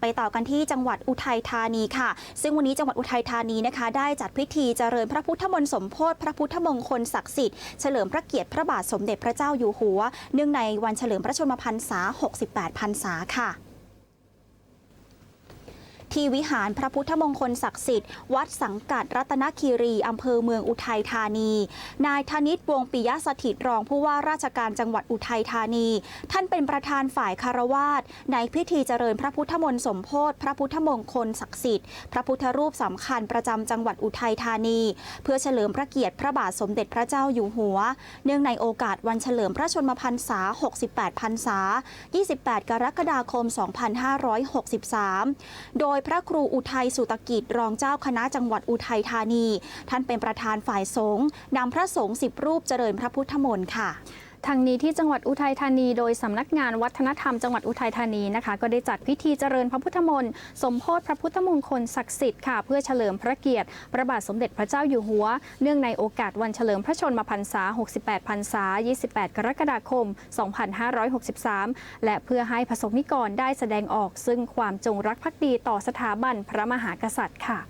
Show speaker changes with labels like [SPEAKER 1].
[SPEAKER 1] ไปต่อกันที่จังหวัดอุทัยธานีค่ะ ซึ่งวันนี้จังหวัดอุทัยธานีนะคะ ได้จัดพิธีเจริญพระพุทธมนต์สมโพธิพระพุทธมงคลศักดิ์สิทธิ์เฉลิมพระเกียรติพระบาทสมเด็จพระเจ้าอยู่หัว เนื่องในวันเฉลิมพระชนมพรรษา 68 พรรษาค่ะ ที่วิหารพระพุทธมงคลศักดิ์สิทธิ์วัดสังกัดรัตนคีรีอำเภอเมืองอุทัยธานี นายธนิตวงปิยะสถิตรองผู้ว่าราชการจังหวัดอุทัยธานี ท่านเป็นประธานฝ่ายคารวาสในพิธีเจริญพระพุทธมนต์สมโพธิพระพุทธมงคลศักดิ์สิทธิ์พระพุทธรูปสำคัญประจำจังหวัดอุทัยธานี เพื่อเฉลิมพระเกียรติพระบาทสมเด็จพระเจ้าอยู่หัว เนื่องในโอกาสวันเฉลิมพระชนมพรรษา 68 พรรษา 28 กรกฎาคม 2563 โดยพระครูอุทัยสุตกิจรองเจ้าคณะจังหวัดอุทัยธานี ท่านเป็นประธานฝ่ายสงฆ์นำพระสงฆ์สิบรูปเจริญพระพุทธมนต์ค่ะ
[SPEAKER 2] ทางนี้ที่จังหวัดอุทัยธานี โดยสำนักงานวัฒนธรรมจังหวัดอุทัยธานีนะคะ ก็ได้จัดพิธีเจริญพระพุทธมนต์สมโพธิพระพุทธมงคลศักดิ์สิทธิ์ค่ะเพื่อเฉลิมพระเกียรติพระบาทสมเด็จพระเจ้าอยู่หัว เนื่องในโอกาสวันเฉลิมพระชนมพรรษา 68 พรรษา 28 กรกฎาคม 2563 และเพื่อให้ประสงค์นิกรได้แสดงออกซึ่งความจงรักภักดีต่อสถาบันพระมหากษัตริย์ค่ะ